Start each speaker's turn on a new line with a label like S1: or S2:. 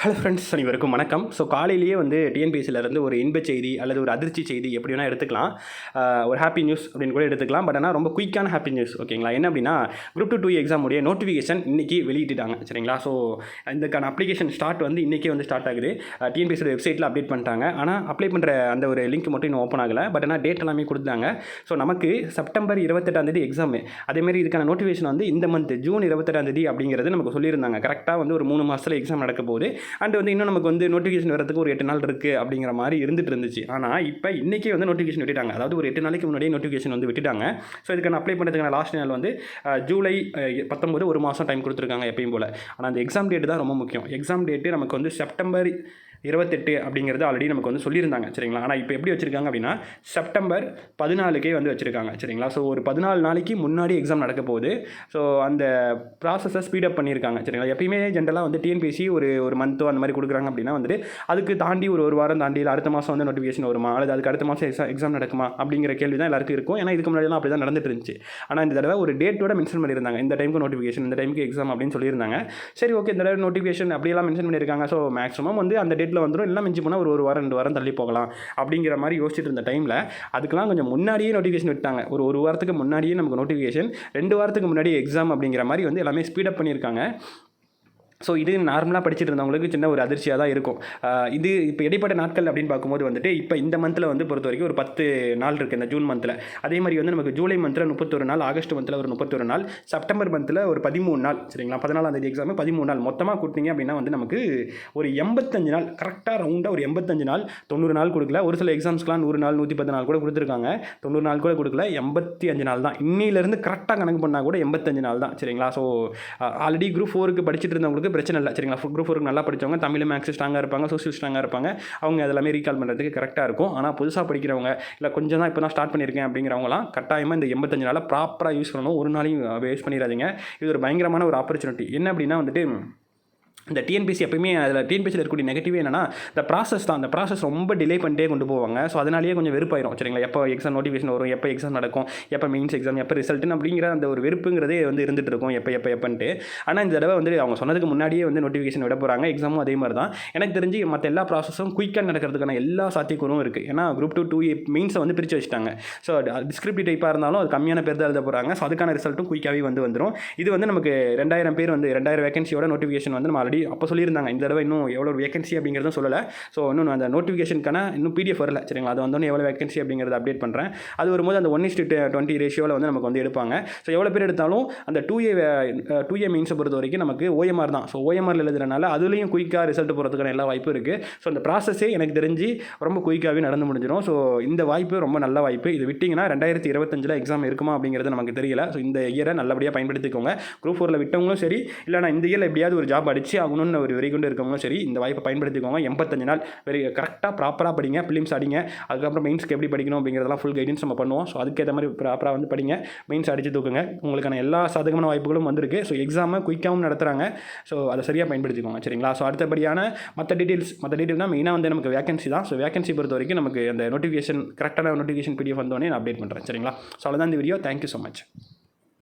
S1: Hello friends அனைவருக்கும் வணக்கம். So காலையிலேயே வந்து டிஎன்பிஎஸ்சிலேருந்து ஒரு இன்ப செய்தி அல்லது ஒரு அதிர்ச்சி செய்தி எப்படி வேணால் எடுத்துக்கலாம். ஒரு ஹாப்பி நியூஸ் அப்படின்னு கூட எடுத்துக்கலாம். பட் ஆனால் ரொம்ப குயிக்கான ஹாப்பி நியூஸ் ஓகேங்களா என்ன அப்படின்னா குரூப் டூ டூ எக்ஸாம் உடைய நோட்டிஃபிகேஷன் இன்றைக்கி வெளியிட்டுட்டாங்க சரிங்களா? ஸோ இதுக்கான அப்ளிகேஷன் ஸ்டார்ட் வந்து இன்றைக்கே வந்து ஸ்டார்ட் ஆகுது. டிஎன்பிஎஸ்சி வெப்சைட்டில் அப்டேட் பண்ணிட்டாங்க. ஆனால் அப்ளை பண்ணுற அந்த ஒரு லிங்க் மட்டும் இன்னும் ஓப்பன் ஆகலை. பட் ஆனால் டேட் எல்லாமே கொடுத்தாங்க ஸோ நமக்கு செப்டம்பர் இருபத்தெட்டாம் தேதி எக்ஸாமு அதேமாரி இதுக்கான நோட்டிஃபிகேஷன் வந்து இந்த மந்த் ஜூன் இருபத்தெட்டாம் தேதி அப்படிங்கிறது நமக்கு சொல்லியிருந்தாங்க. கரெக்டாக வந்து ஒரு மூணு மாதத்தில் எக்ஸாம் நடக்க போகுது. அண்ட் வந்து இன்னும் நமக்கு வந்து நோட்டிஃபிகேஷன் வரதுக்கு ஒரு எட்டு நாள் இருக்குது அப்படிங்கிற மாதிரி இருந்துட்டு இருந்துச்சு. ஆனால் இப்போ இன்றைக்கே வந்து நோட்டிஃபிகேஷன் விட்டுட்டாங்க. அதாவது ஒரு எட்டு நாளைக்கு முன்னாடியே நோட்டிஃபிகேஷன் வந்து விட்டுட்டாங்க. ஸோ இதுக்கான அப்ளை பண்ணுறதுக்கான லாஸ்ட் நாள் வந்து ஜூலை பத்தொம்போது பத்தொம்பது ஒரு மாதம் டைம் கொடுத்துருக்காங்க எப்பயும் போல். ஆனால் அந்த எக்ஸாம் டேட் தான் ரொம்ப முக்கியம். எக்ஸாம் டேட்டு நமக்கு வந்து செப்டம்பர் இருபத்தெட்டு அப்படிங்கிறது ஆல்ரெடி நமக்கு வந்து சொல்லியிருந்தாங்க சரிங்களா? ஆனால் இப்போ எப்படி வச்சுருக்காங்க அப்படின்னா செப்டம்பர் பதினாலுக்கே வந்து வச்சுருக்காங்க சரிங்களா? ஸோ ஒரு பதினாலு நாளைக்கு முன்னாடி எக்ஸாம் நடக்க போகுது. ஸோ அந்த ப்ராசஸை ஸ்பீடப் பண்ணியிருக்காங்க சரிங்களா? எப்பயுமே ஜென்ரலாக வந்து டிஎன்பிசி ஒரு ஒரு மந்த்தோ அந்த மாதிரி கொடுக்குறாங்க அப்படின்னா வந்துட்டு அதுக்கு தாண்டி ஒரு ஒரு வாரம் தாண்டி அடுத்த மாதம் வந்து நோட்டிஃபிகேஷன் வருமா? அல்லது அதுக்கு அடுத்த மாதம் எக்ஸாம் எக்ஸாம் நடக்குமா? அப்படிங்கிற கேள்வி தான் எல்லாருக்கும் இருக்கும். ஏன்னா இதுக்கு முன்னாடிலாம் அப்படி தான் நடந்துட்டு இருந்துச்சு. ஆனால் இந்த தடவை ஒரு டேட்டோட மென்ஷன் பண்ணியிருந்தாங்க. இந்த டைமுக்கு நோட்டிஃபிகேஷன் இந்த டைமுக்கு எக்ஸாம் அப்படின்னு சொல்லியிருந்தாங்க. சரி ஓகே இந்த தடவை நோட்டிஃபிகேஷன் அப்படியெல்லாம் மென்ஷன் பண்ணியிருக்காங்க. ஸோ மேக்ஸிமம் வந்து அந்த டேட்டில் வந்துடும் எல்லாம் மிஞ்சி போனால் ஒரு ஒரு வாரம் ரெண்டு வாரம் தள்ளி போகலாம். அப்படிங்கிற மாதிரி யோசிச்சுட்டு இருந்த டைமில் அதுக்கெல்லாம் கொஞ்சம் முன்னாடியே நோட்டிஃபிகேஷன் விட்டாங்க. ஒரு ஒரு வாரத்துக்கு முன்னாடியே நமக்கு நோட்டிஃபிகேஷன் ரெண்டு வாரத்துக்கு முன்னாடி எக்ஸாம் அப்படிங்கிற மாதிரி வந்து எல்லாமே ஸ்பீடப் பண்ணியிருக்காங்க. ஸோ இது நார்மலாக படிச்சுட்டு இருந்தவங்களுக்கு சின்ன ஒரு அதிர்ச்சியாக தான் இருக்கும் இது இப்போ இடைப்பட்ட நாட்கள் அப்படின்னு பார்க்கும்போது வந்துட்டு இப்போ இந்த மந்தில் வந்து பொறுத்த வரைக்கும் ஒரு பத்து நாள் இருக்குது இந்த ஜூன் மந்தில் அதே மாதிரி வந்து நமக்கு ஜூலை மந்தில் முப்பத்தொரு நாள் ஆகஸ்ட் மந்தில் ஒரு முப்பத்தொரு நாள் செப்டம்பர் மந்தில் ஒரு பதிமூணு நாள் சரிங்களா? பதினாலாம் தேதி எக்ஸாமு பதிமூணு நாள். மொத்தமாக கொடுத்தீங்க அப்படின்னா வந்து நமக்கு ஒரு எண்பத்தஞ்சு நாள் கரெக்டாக ரவுண்டாக ஒரு எண்பத்தஞ்சு நாள் தொண்ணூறு நாள் கொடுக்கல. ஒரு சில எக்ஸாம்ஸ்க்குலாம் நூறு நாள் நூற்றி பத்து நாள் கூட கொடுத்துருக்காங்க. தொண்ணூறு நாள் கூட கொடுக்கல எண்பத்தி அஞ்சு நாள் தான். இன்னிலேருந்து கரெக்டாக கணக்கு பண்ணால் கூட எண்பத்தஞ்சு நாள் தான் சரிங்களா? ஸோ ஆல்ரெடி குரூப் ஃபோருக்கு படிச்சுட்டு இருந்தவங்களுக்கு பிரச்சனை இல்லை. சரிங்களா? குரூப் ஒர்க் நல்லா படித்தவங்க தமிழ் மேக்ஸ் ஸ்ட்ராங்காக இருப்பாங்க சோசியல் ஸ்ட்ராங்காக இருப்பாங்க. அவங்க அதெல்லாமே ரீகால் பண்ணுறதுக்கு கரெக்டாக இருக்கும். ஆனால் புதுசாக படிக்கிறவங்க இல்லை கொஞ்சம் தான் இப்போ தான் ஸ்டார்ட் பண்ணியிருக்கேன் அப்படிங்கிறவங்களாம் கட்டாயமாக இந்த எண்பத்தஞ்சு நாளில் ப்ராப்பராக யூஸ் பண்ணணும். ஒரு நாளையும் வேஸ்ட் பண்ணிடாதீங்க. இது ஒரு பயங்கரமான ஒரு ஆப்பர்ச்சுனிட்டி என்ன அப்படின்னா வந்துட்டு இந்த டிஎன்பிசி எப்பயுமே அதில் டிஎன்பிசியில் இருக்கக்கூடிய நெகட்டிவ் என்னன்னா இந்த ப்ராசஸ் தான். அந்த ப்ராசஸ் ரொம்ப டிலே பண்ணிட்டே கொண்டு போவாங்க. ஸோ அதனாலேயே கொஞ்சம் வெறுப்பாயிரும். சரிங்களா? எப்போ எக்ஸாம் நோட்டிஃபிகேஷன் வரும் எப்போ எக்ஸாம் நடக்கும் எப்போ மெயின்ஸ் எக்ஸாம் எப்போ ரிசல்ட்னு அப்படிங்கிற அந்த ஒரு வெறுப்புங்கிறதே வந்து இருந்துட்டு இருக்கும். எப்போ எப்போ எப்பன்ட்டு. ஆனால் இந்த தடவை வந்து அவங்க சொன்னதுக்கு முன்னாடியே வந்து நோட்டிஃபிகேஷன் விட போகிறாங்க எக்ஸாமும் அதே மாதிரி தான். எனக்கு தெரிஞ்சு மற்ற எல்லா ப்ராசஸும் குயிக்காக நடக்கிறதுக்கான எல்லா சாத்தியக்கூறும் இருக்குது ஏன்னா குரூப் டூ டூ மெயின்ஸை வந்து பிரித்து வச்சுட்டாங்க. ஸோ டிஸ்கிரிப்டிவ் டைப்பாக இருந்தாலும் அது கம்மியான பேர் தான் எழுத போகிறாங்க ஸோ அதுக்கான ரிசல்ட்டும் குயிக்காகவே வந்து வந்துடும் இது வந்து நமக்கு ரெண்டாயிரம் பேர் வந்து ரெண்டாயிரம் வேகன்சியோட நோட்டிஃபிகேஷன் வந்து நம்ம ஆல்ரெடி அப்போ சொல்லியிருந்தாங்க இந்த தடவை இன்னும் எவ்வளோ வேகன்சி அப்படிங்கிறதும் சொல்லலை. ஸோ இன்னும் அந்த நோட்டிஃபிகேஷனுக்கான இன்னும் பிடிஎஃப் வரல சரிங்களா? அது வந்தோடனே எவ்வளோ வேகன்சி அப்படிங்கிறத அப்டேட் பண்ணுறேன் அது வரும்போது அந்த ஒன் இஸ்ட் டுவெண்ட்டி ரேஷியோவில் வந்து நமக்கு வந்து எடுப்பாங்க. ஸோ எவ்வளோ பேர் எடுத்தாலும் அந்த டூ ஏ டூ ஏ மீன்ஸை பொறுத்த வரைக்கும் நமக்கு ஓஎம்ஆர் தான். ஸோ ஓஎம்ஆரில் எழுதுறதுனால அதுலேயும் குயிக்காக ரிசல்ட் போகிறதுக்கான எல்லா வாய்ப்பும் இருக்குது ஸோ அந்த ப்ராசஸே எனக்கு தெரிஞ்சு ரொம்ப குயிக்காகவே நடந்து முடிஞ்சிடும். ஸோ இந்த வாய்ப்பு ரொம்ப நல்ல வாய்ப்பு. இது விட்டிங்கன்னா ரெண்டாயிரத்தி இருபத்தஞ்சில் எக்ஸாம் இருக்குமா அப்படிங்கிறது நமக்கு தெரியல. ஸோ இந்த இயரை நல்லபடியாக பயன்படுத்திக்கோங்க. குரூப் ஃபோரில் விட்டவங்களும் சரி இல்லை நான் இந்த இயரில் எப்படியாவது ஒரு ஜாப் அடிச்சு ஆகணும்னு ஒரு வெறி கொண்டு இருக்கவங்களும் சரி இந்த வாய்ப்பை பயன்படுத்திக்கோங்க. எண்பத்தஞ்சு நாள் வெரி கரெக்டாக ப்ராப்பராக படிங்க ஃபிலிம்ஸ் அடிங்க. அதுக்கப்புறம் மெயின்ஸ்க்கு எப்படி படிக்கணும் அப்படிங்கிறதெல்லாம் ஃபுல் கைடன்ஸ் நம்ம பண்ணுவோம். ஸோ அதுக்கேற்ற மாதிரி ப்ராப்பராக வந்து படிங்க. மெயின்ஸ் அடித்து தூக்குங்க. உங்களுக்கான எல்லா சாதகமான வாய்ப்புகளும் வந்திருக்கு. ஸோ எக்ஸாமை குயிக்காகவும் நடத்துகிறாங்க ஸோ அதை சரியாக பயன்படுத்திக்கோங்க. சரிங்களா? ஸோ அடுத்தபடியான மற்ற டீட்டெயில்ஸ் மற்ற டீட்டெயில்னா மெயினாக வந்து நமக்கு வேகன்சி தான். ஸோ வேகன்சி பொறுத்த வரைக்கும் நமக்கு அந்த நோட்டிஃபிகேஷன் கரெக்டான நோட்டிஃபிகேஷன் பிடிஎஃப் வந்தோடனே நான் அப்டேட் பண்ணுறேன் சரிங்களா? ஸோ அவ்வளோதான் இந்த வீடியோ தேங்க்யூ ஸோ மச்